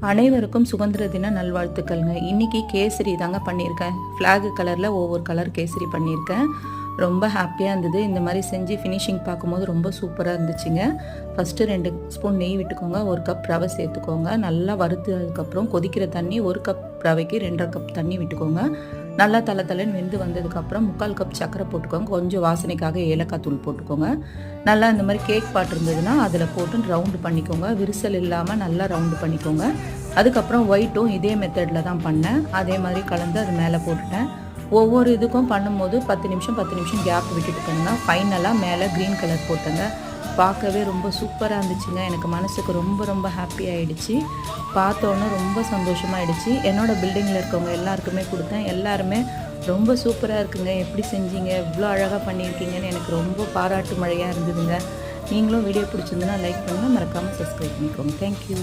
அனைவருக்கும் சுதந்திர தின நல்வாழ்த்துக்கள்ங்க. இன்னைக்கு கேசரி தாங்க பண்ணியிருக்கேன். ஃப்ளாகு கலரில் ஒவ்வொரு கலர் கேசரி பண்ணியிருக்கேன். ரொம்ப ஹாப்பியாக இருந்தது. இந்த மாதிரி செஞ்சு ஃபினிஷிங் பார்க்கும்போது ரொம்ப சூப்பராக இருந்துச்சுங்க. ஃபஸ்ட்டு ரெண்டு ஸ்பூன் நெய் விட்டுக்கோங்க. ஒரு கப் ரவை சேர்த்துக்கோங்க. நல்லா வறுத்ததுக்கப்புறம் கொதிக்கிற தண்ணி ஒரு கப் ரவைக்கு ரெண்டரை கப் தண்ணி விட்டுக்கோங்க. நல்லா தலை தலைன்னு வெந்து வந்ததுக்கப்புறம் முக்கால் கப் சர்க்கரை போட்டுக்கோங்க. கொஞ்சம் வாசனைக்காக ஏலக்காய் தூள் போட்டுக்கோங்க. நல்லா இந்த மாதிரி கேக் பாட் இருந்ததுன்னா அதில் போட்டு ரவுண்டு பண்ணிக்கோங்க. விரிசல் இல்லாமல் நல்லா ரவுண்டு பண்ணிக்கோங்க. அதுக்கப்புறம் ஒயிட்டும் இதே மெத்தடில் தான் பண்ணேன். அதே மாதிரி கலந்து அது மேலே போட்டுட்டேன். ஒவ்வொரு இதுக்கும் பண்ணும்போது பத்து நிமிஷம் பத்து நிமிஷம் கேப் விட்டுட்டு பண்ணுங்க ஃபைனலாக மேலே க்ரீன் கலர் போட்டுங்க. பார்க்கவே ரொம்ப சூப்பராக இருந்துச்சுங்க. எனக்கு மனசுக்கு ரொம்ப ரொம்ப ஹாப்பி ஆகிடுச்சி பார்த்தோன்னே ரொம்ப சந்தோஷமாக ஆகிடுச்சி என்னோடய பில்டிங்கில் இருக்கவங்க எல்லாருக்குமே கொடுத்தேன். எல்லாருமே ரொம்ப சூப்பராக இருக்குங்க. எப்படி செஞ்சீங்க? இவ்வளோ அழகாக பண்ணியிருக்கீங்கன்னு எனக்கு ரொம்ப பாராட்டு மழையாக இருந்ததுங்க. நீங்களும் வீடியோ பிடிச்சிருந்துன்னா லைக் பண்ணுங்கள் மறக்காமல் சப்ஸ்கிரைப் பண்ணிக்கோங்க. தேங்க்யூ